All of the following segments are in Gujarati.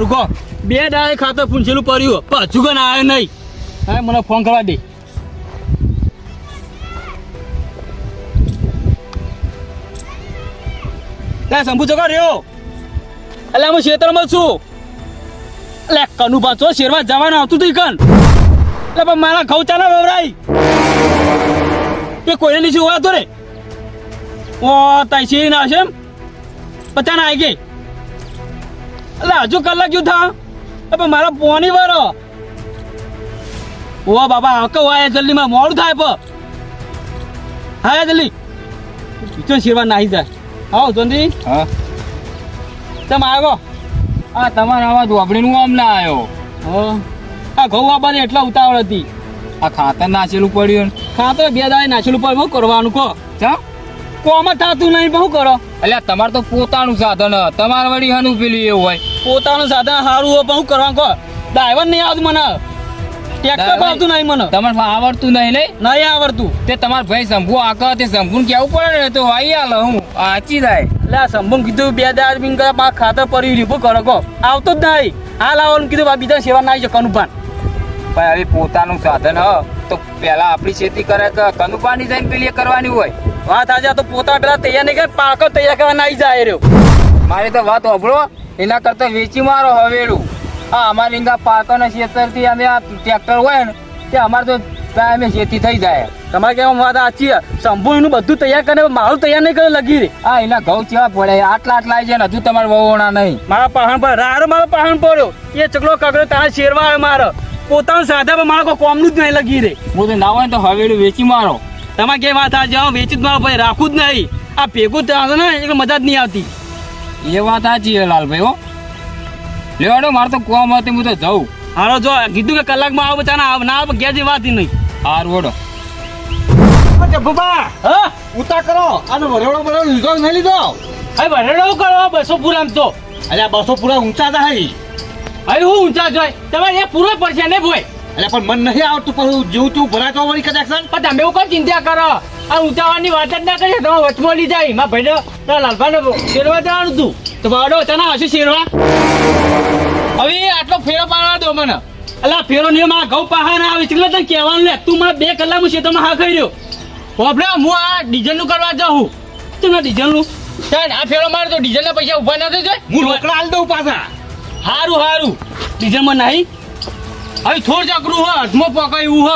કરું કહો. બે દાડે ખાતર પૂંછેલું પડ્યું હજુ કન આવ્યો નહીં. હા, મને ફોન કરવા દે. લે, શંભુ ચોકા રહ્યો. એટલે હું ક્ષેત્રમાં છું. એટલે કનુ પાછો શેરવા જવાનું આવતું હતું કન એટલે પણ મારા ઘઉં ચાલે વવરાય. કે કોઈને લીધું હોવા તો રે. ઓ, તાઈ શેરી ના હશે એમ. પચાના આવી ગઈ. એટલે હજુ કલાક જુ થા? પણ મારા પોની વાળો ઓ બાબા હક વાય જલ્દી માં મોડું થાય પ હા જલ્દી. બીજો શેરવા નાહી જાય. આવો જલ્દી હા. તમે આવ્યો? આ તમારા આવા ધોબડીનું આમ ના આવ્યો. હા. આ ઘઉં વાબાને એટલા ઉતાવળ હતી. આ ખાતર નાચેલું પડ્યું ખાતર બે દાડે નાચેલું પડ્યું કરવાનું કહો. ચા કોમ થતું નહીં બહુ શું કરો. અલ્યા તમારે તો પોતાનું સાધન હ. તમારે વળી હનું પેલું એવું હોય. પોતાનું સાધન સારું હોય બહુ કરવાનું કહો. ડ્રાઈવર નહીં આવતું મને. ટ્રેક્ટર આવતું નહીં મને. તમારે આવડતું નહીં લે નહીં આવડતું. તે તમારે ભાઈ શંભુ આક તે શંભુને કેવું પડે ને તો આઈ આલે હું. આચી જાય એટલે આ કીધું બે દાર બિન કરે મારા ખાતર પડી શું કરો કહો. આવતો જ નહીં. હાલ આવવાનું કીધું બા બીજા સેવા ના આવી છે કનુપાન ભાઈ હવે પોતાનું સાધન હ. તો પેલા આપણી ખેતી કરે કનુપાની જઈને પેલી કરવાની હોય? વાત આજે તો પોતા પેલા તૈયાર નહીં કરે, પાકો તૈયાર કરવા નહીં જાય રહ્યો. મારી તો વાત હોભળો, એના કરતા વેચી મારો હવેડું આ અમારી રીંગા પાકોના ખેતરથી અમે આ ટ્રેક્ટર હોય ને તે અમારે તો ત્યાં અમે ખેતી થઈ જાય. તમારે કેવા વાત સાચી એનું બધું તૈયાર કરે મારું તૈયાર નહીં કરે લગી રે. હા એના ઘઉં ચેવા પડે, આટલા આટલા આવી જાય હજુ તમારે વવોણા નહીં. મારા પહાણ પર, રારો મારો પહાણ પડ્યો. એ ચકલો કકડો તારા શેરવા મારો. પોતાનું સાધા મારા કોઈ કોમનું જ નહીં લગી રે. હું તો ના હોય તો હવેડું વેચી મારો. તમારે કે વાત આ જાઓ વેચી જ મારો ભાઈ રાખું જ નહીં. આ ભેગું થશે ને એટલે મજા જ નહીં આવતી. એ વાત સાચી છે લાલભાઈ હો. લેવાડો મારે તો કોમ હતી હું તો જઉં. હારો જો કીધું કે કલાકમાં આવો બચાના આવ ના આવે ઘેર વાત નહીં. હાર વડો જબ્બુબા હ? ઉતા કરો. આનો વરેડો બરેડો લીધો નહીં લીધો? હવે વરેડો કરો? બસો પૂરા તો. અલ્યા બસો પૂરા ઊંચા થાય. હવે હું ઊંચા જોઈ તમારે એ પૂરો પડશે ને ભાઈ અલ્યા પણ મન નહીં આવતું પણ જેવું તું ભરાતો વળી કદાચ પણ તમે એવું કઈ ચિંતા કરો? આ ઉતાવળની વાત જ ના કરીએ તમે વચમાં લઈ જાય. મારા ભાઈ લાલભાને શેરવા જવાનું તું તો બાડો તને હશે શેરવા? હવે આટલો ફેરો પાડવા દો મને. અલા ફેરો નહીં મારા ઘઉં પાહા ના આવે એટલે તને કહેવાનું લે તું મારા બે કલાક હું શેતરમાં હા ખાઈ રહ્યો હોભળે હું આ ડીઝલનું કરવા જાઉં. તું નું સાહેબ આ ફેરો મારે તો ડીઝલ ના પૈસા ઊભા ના થઈ જાય. હું રોકડા હાલ દઉં પાછા. હારું હારું. ડીઝલમાં નહીં. હવે થોડ ચકરું હો અધમો પકાયું હ.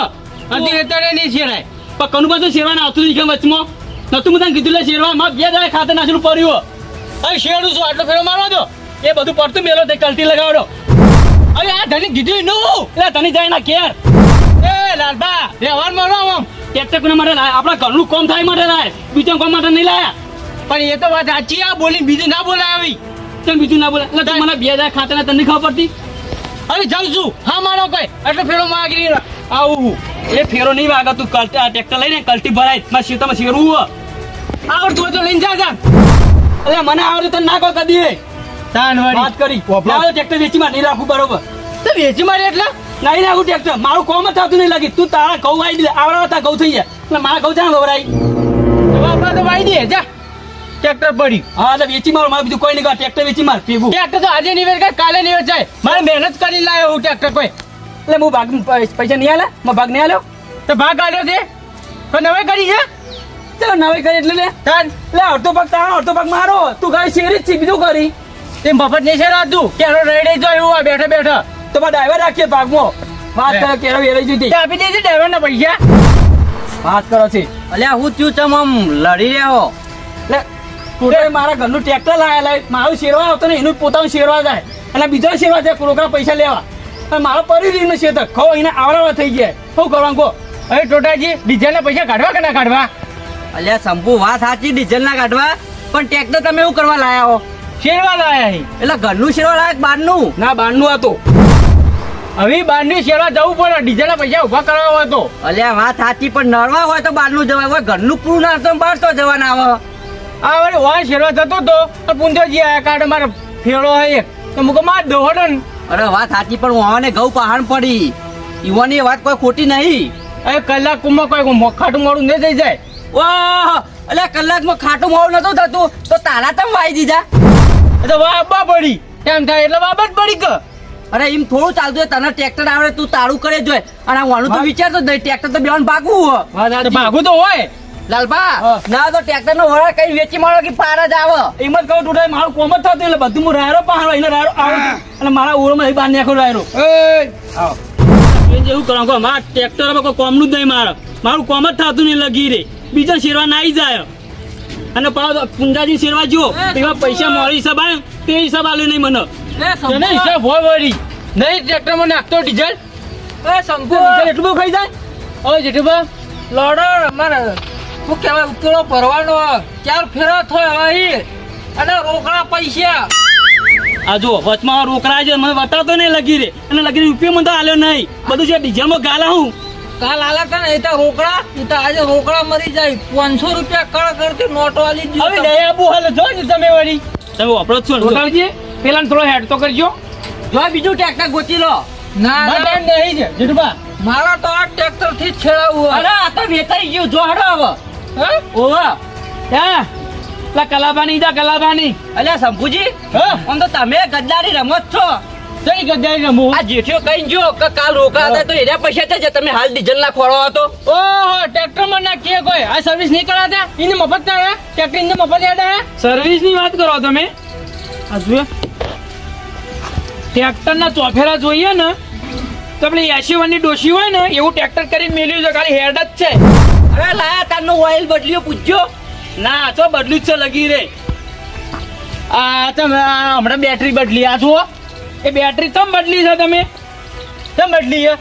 અધી અત્યારે નહીં શેરાય. પણ કનું બધું શેરવાના આવતું નહીં વચમાં. નતું હું તને કીધું લે શેરવા માં બે દાય ખાતે નાખેલું પડ્યું હ. હવે શેરું છું આટલો ફેરો મારવા દો? એ બધું પડતું મેલો તે કલતી લગાવડો અરે આ ધણી કીધું નું એટલે ધની જાય ના કેર એ લાલબા વ્યવહાર મારો આમ. ટ્રેક્ટર કોને માટે લાય. આપણા ઘરનું કોમ થાય માટે લાય. બીજા કોમ માટે નહીં લાયા. પણ એ તો વાત સાચી આ બોલી બીજું ના બોલાય આવી. કેમ બીજું ના બોલાય? એટલે મને બે દાય ખાતે તને ખબર પડતી? હવે જાઉં છું. હા મારો કઈ. એટલે ફેરો માગી આવું. એ ફેરો નહીં વાગે તું કલ્ટી આ ટ્રેક્ટર લઈને કલ્ટી ભરાય. માં શેતામાં શેરવું હો આવડતું હોય તો લઈને જા જા. અરે મને આવડે તો ના કહો કદી. તાનવાડી. વાત કરી. ના ટ્રેક્ટર વેચી માં નહીં રાખું બરોબર. તો વેચી મારી એટલે? નહીં રાખું ટ્રેક્ટર. મારું કોમ જ થતું નહીં લાગી. તું તારા ઘઉં આવી દે. આવડા હતા ઘઉં થઈ જાય. એટલે મારા ઘઉં છે ને વવરાઈ આપણે તો વાઈ દે. જા. ટ્રેક્ટર પડી. હા એટલે વેચી મારો મારે બીજું કોઈ નહીં ટ્રેક્ટર વેચી માર ભેગું ટ્રેક્ટર તો આજે નહીં વેચાય કાલે નહીં વેચાય. મારે મહેનત કરી લાવ્યો હું ટ્રેક્ટર કોઈ. એટલે હું ભાગ પૈસા નહીં આલે? મારો ભાગ નહીં આલ્યો? તો ભાગ આલ્યો છે? તો નવે કરી છે? ચાલો નવે કરી એટલે લે. તાન લે અડધો ભાગ તારો અડધો ભાગ મારો. તું ગાડી શેરી જ છે બીજું કરી. તે મફત નહીં શેરાતું કેરો રેડે જો એવું આ બેઠા બેઠા. તો બા ડ્રાઈવર રાખીએ ભાગમાં. વાત કરો કેરો વેરાઈ જતી. આપી દેજે ડ્રાઈવર ના પૈસા. વાત કરો છે. અલ્યા હું તું ચમ આમ લડી રહ્યો? એટલે ટોટલ મારા ઘરનું ટ્રેક્ટર લાયેલા લાય. મારું શેરવા આવતો ને એનું પોતાનું શેરવા જાય. અને બીજો શેરવા જાય પ્રોગ્રામ પૈસા લેવા. અને મારો પરી છે તો ખો એને આવડાવા થઈ ગયા. શું કરવાનું કહો? હવે ટોટાજી ડીઝલના પૈસા કાઢવા કે ના કાઢવા? અલ્યા શંભુ વાત સાચી ડીઝલ ના કાઢવા. પણ ટ્રેક્ટર તમે એવું કરવા લાયા હો? શેરવા લાયા એટલે ઘરનું શેરવા લાયક બહારનું ના બારનું હતું. હવે બારની શેરવા જવું પડે ડીઝલના પૈસા ઊભા કરાવવા હતો અલ્યા વાત સાચી પણ નરવા હોય તો બહારનું જવાય. હોય ઘરનું પૂરું ના તો બહાર તો જવાના આવે આ વળી વાળ શેરવા જતો તો પુંજોજી આયા કાઢે મારે ફેરો હોય. તો મુકો માર દો હડો ને. અરે વાત સાચી પણ વાવાને ગૌ પહાણ પડી. યુવાની વાત કોઈ ખોટી નહીં. એ કલાક કુમાં કોઈ મોખાટું મોડું નહીં થઈ જાય. વાહ એટલે કલાકમાં ખાટું મોડું નતું થતું તો તારા તમ વાઈ દીધા? એટલે તો અબ્બા પડી. એમ થાય? એટલે બાબત પડી કે. અરે એમ થોડું ચાલતું હોય તને ટ્રેક્ટર આવડે તું તારું કરે જોય અને વાણું તો વિચારતો જ નહીં ટ્રેક્ટર તો બેવાનું ભાગવું હો તો ભાગું તો હોય. લાલબા ના તો ટ્રેક્ટર નો વડા કઈ વેચી મારો કે પાર જ આવો? એમ જ કહું તું મારું કોમ જ થતું એટલે બધું હું રાયરો પાડો એને રાયરો આવે અને મારા ઓળમાં બહાર નાખો રાયરો. એ જેવું કરો કહો મારા ટ્રેક્ટર કોઈ કોમનું જ નહીં મારે. મારું કોમ જ થતું નહીં લગી રે બીજા શેરવા ના જાય. અને પાછો પુંજાજી શેરવા જો એવા પૈસા મારી હિસાબ આવે તે હિસાબ આલે નહીં મને. એને હિસાબ હોય. વળી. નહીં ટ્રેક્ટરમાં નાખતો ડીઝલ. એ શંકુ એટલું બધું ખાઈ જાય? ઓ જેઠુબા લોડો અમારે શું કહેવાય ઉકેલો ભરવાનો. ચાર ફેરા થયો હવે અને રોકડા પૈસા. આ જો વચમાં રોકડા છે મને બતાવતો નહીં લગી રે. અને લગી રે રૂપિયા મને તો આલ્યો નહીં. બધું છે ડીઝલમાં ગાલા હું કાલ આલા તને ને એ તો રોકડા. એ તો આજે રોકડા મરી જાય. પાંચસો રૂપિયા કળ કરતી નોટો આલી હવે નહીં આબુ હાલ જો ને તમે વળી. તમે વાપરો છો ને પેલા થોડો હેડ તો કરજો. જો બીજું ટ્રેક્ટર ગોતી લો. ના ના, નહીં છે જેઠુબા મારા તો આ ટ્રેક્ટરથી જ છેડાવું અરે આ તો વેચાઈ ગયું. જો હડો હવે. હા ઓવા. હા? પેલા કલાબાની જા કલાભાની અલ્યા શંભુજી આમ તો તમે ગદ્દારી રમત છો. કઈ ગદ્દારી રમો? આ જેઠિયો કઈ જો કે કાલ રોકા હતા તો એના પૈસા છે તમે હાલ ડીઝલ ના ખોળો હતો. ઓહો ટ્રેક્ટરમાં નાખીએ કોઈ. આ સર્વિસ નહીં કરાતા? એને મફત ના હે ટ્રેક્ટર ને મફત યાદ હે સર્વિસની વાત કરો તમે. આ જુએ ટ્રેક્ટર ના ચોફેરા જોઈએ ને તો પેલી એસી વનની ડોશી હોય ને એવું ટ્રેક્ટર કરીને મેલ્યું છે ખાલી હેડ જ છે. અરે લાયા તારનો ઓઇલ બદલ્યો પૂછ્યો ના તો બદલું જ છે લગી રે. આ તમે હમણાં બેટરી બદલી આ જુઓ. એ બેટરી તમ બદલી છે તમે? તમ બદલી છે?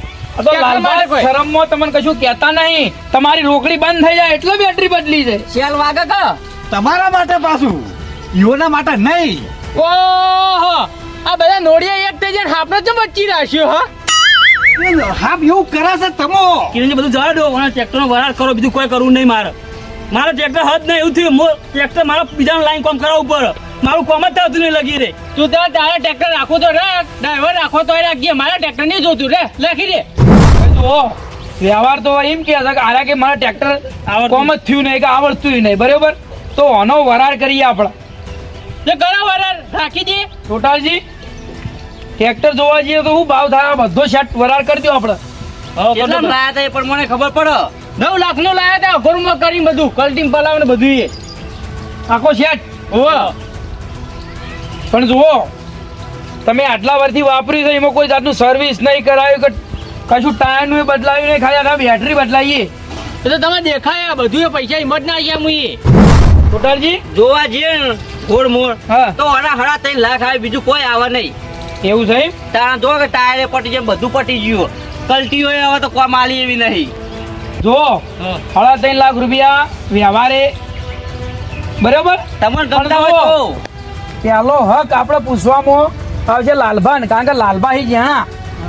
તો શરમમાં તમને કશું કહેતા નહીં. તમારી રોકડી બંધ થઈ જાય એટલે બેટરી બદલી છે. શેલ વાગે કા? તમારા માટે પાછું યોના માટે નહીં. ઓહો! આ બધા નોડિયા એક થઈ જાય હાફનો ચમ બચી રાખ્યો હા? હા એવું કરે છે તમો. કિરણજી બધું જવા દો ટ્રેક્ટરનો વરાળ કરો બીજું કોઈ કરવું નહીં મારે. મારે ટ્રેક્ટર હદ નહીં એવું થયું. મો ટ્રેક્ટર મારા બીજાનું લાઈન કોમ કરાવવું પડે. મારું કોમ જ થતું નહીં લખી રે તું તારે તારે ટ્રેક્ટર રાખો તો રાખ ડ્રાઈવર રાખો તો રાખીએ મારે ટ્રેક્ટર નહીં જોતું. રે લખી દે. જો વ્યવહાર તો એમ કે છે કે આરા કે મારા ટ્રેક્ટર આવડતું. કોમ જ થયું નહીં કે આવડતું નહીં બરોબર? તો આનો વરાળ કરીએ આપણે. જે કરો વરાળ રાખી દે. ટોટાલજી ટ્રેક્ટર જોવા જઈએ તો હું ભાવ થાય? બધો શેટ વરાળ કરી દો આપણે. લાયા હતા એ પણ મને ખબર પડે. નવ લાખ નો લાયા હતા ઘરમાં કરી બધું કલ્ટીમ પલાવ ને બધું એ. આખો સેટ હોવા. પણ જુઓ તમે આટલા વર્ષથી વાપર્યું છે એમાં કોઈ જાતનું સર્વિસ નહીં કરાયું કે કશું ટાયરનું એ બદલાવ્યું નહીં ખાલી આના બેટરી બદલાવીએ એ તો તમે દેખાય આ બધું એ પૈસા હિંમત ના આયા મુઈએ. ટોટલજી જોવા જઈએ ગોળ મોળ હા. તો હરા હરા ત્રણ લાખ આવે બીજું કોઈ આવે નહીં. એવું છે? તારા જો કે ટાયરે પટી જાય બધું પટી ગયું. હોય હવે તો કોઈ માલી એવી નહીં. જો સાડા ત્રણ લાખ રૂપિયા વ્યવહારે. બરાબર? તમને ગમતા હોય તો. પહેલો હક આપણે પૂછવામાં આવશે લાલભાન કારણ કે લાલભા હી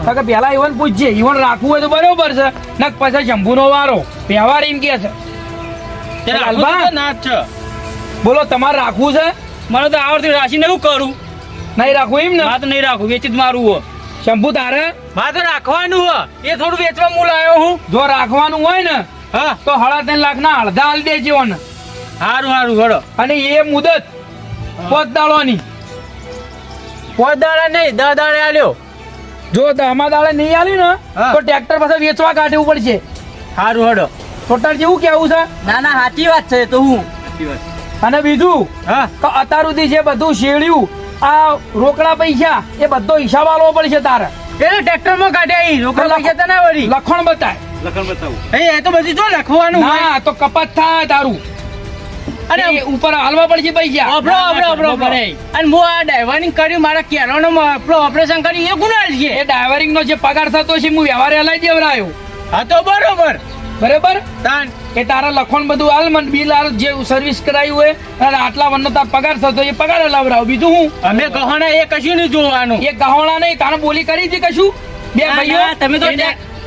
કારણ કે પેલા ઈવન પૂછજે ઈવન રાખવું હોય તો બરોબર છે. ને પછી શંભુનો વારો. વ્યવહાર એમ કે છે? ના જ બોલો તમારે રાખવું છે? મને તો આવડતી રાશિને એવું કરું. નહીં રાખું એમ ને? વાત નહીં રાખું વેચી જ મારું હો. શંભુ તારે? વાત રાખવાનું હો. એ થોડું વેચવા હું લાવ્યો હું. જો રાખવાનું હોય ને હા. તો હળા ત્રણ લાખ ના અડધા હાલ દેજો ને સારું સારું હડો અને એ મુદત પોત દાડોની પોત દાડા નહીં દસ દાડે આલ્યો. જો દહમા દાડે નહીં આલી ને તો ટ્રેક્ટર પાસે વેચવા કાઢવું પડશે. સારું હડો ટોટલ જેવું કેવું છે? ના ના સાચી વાત છે તો હું. અને બીજું હા. તો અત્યાર સુધી જે બધું શેડ્યું આ રોકડા પૈસા એ બધો હિસાબ આલવો પડશે તારે. એટલે ટ્રેક્ટરમાં કાઢ્યા એ રોકડા પૈસા તને વળી. લખણ બતાય. એ તો બધું જો લખવાનું હા તો કપાત થાય તારું. અરે એ ઉપર હાલવા પડશે પૈસા. આપણો આપણો આપણો અને હું આ ડ્રાઈવરિંગ કર્યું મારા કેરોનો આપણો ઓપરેશન કર્યું એ ગુનાલ છે. એ ડ્રાઈવરિંગ નો જે પગાર થતો છે હું વ્યવહારે હલાઈ દેવડાયો હા તો બરોબર. બરાબર? તાન. કે તારા લખણ બધું હાલ મન બિલ હાલ જે સર્વિસ કરાયું હોય અને આટલા વનનો તાર પગાર થતો એ પગાર લાવરાવ બીજું હું અમે ગહોણા એ કશું નહીં જોવાનું. એ ગહોણા નહીં તારે બોલી કરી હતી કશું? બે ભાઈઓ? તમે તો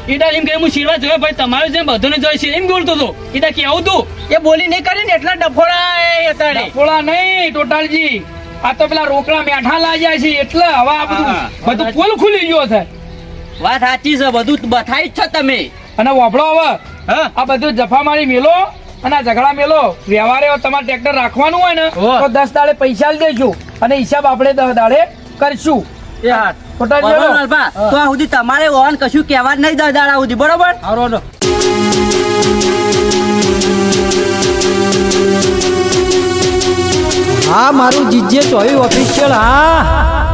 ઈડા એમ કે હું શીરવા જોયો ભાઈ તમારે જેમ બધાને જોઈ છે એમ બોલતો હતો. ઈડા કેવું તું? એ બોલી નહીં કરી ને એટલા ડફોડા ડફોળા નહીં ટોટલજી. આ તો પેલા રોકડા મેઠા લાગ્યા છે એટલે હવે આ બધું. બધું પોલ ખુલી ગયો છે. વાત સાચી છે બધું બથાઈ જ છો તમે. અને વાપડો હવે. હા? આ બધું જફા મારી મેલો અને આ ઝઘડા મેલો. વ્યવહારે તમારે ટ્રેક્ટર રાખવાનું હોય ને તો દસ દાડે પૈસા લઈ દેજો અને હિસાબ આપણે દસ દાડે કરશું. એ જેલો તો આ સુધી તમારે ઓન કશું કહેવા જ નહીં દસ દાડા સુધી બરોબર? હારો હા મારું જીજે ચોવી ઓફિશિયલ હા.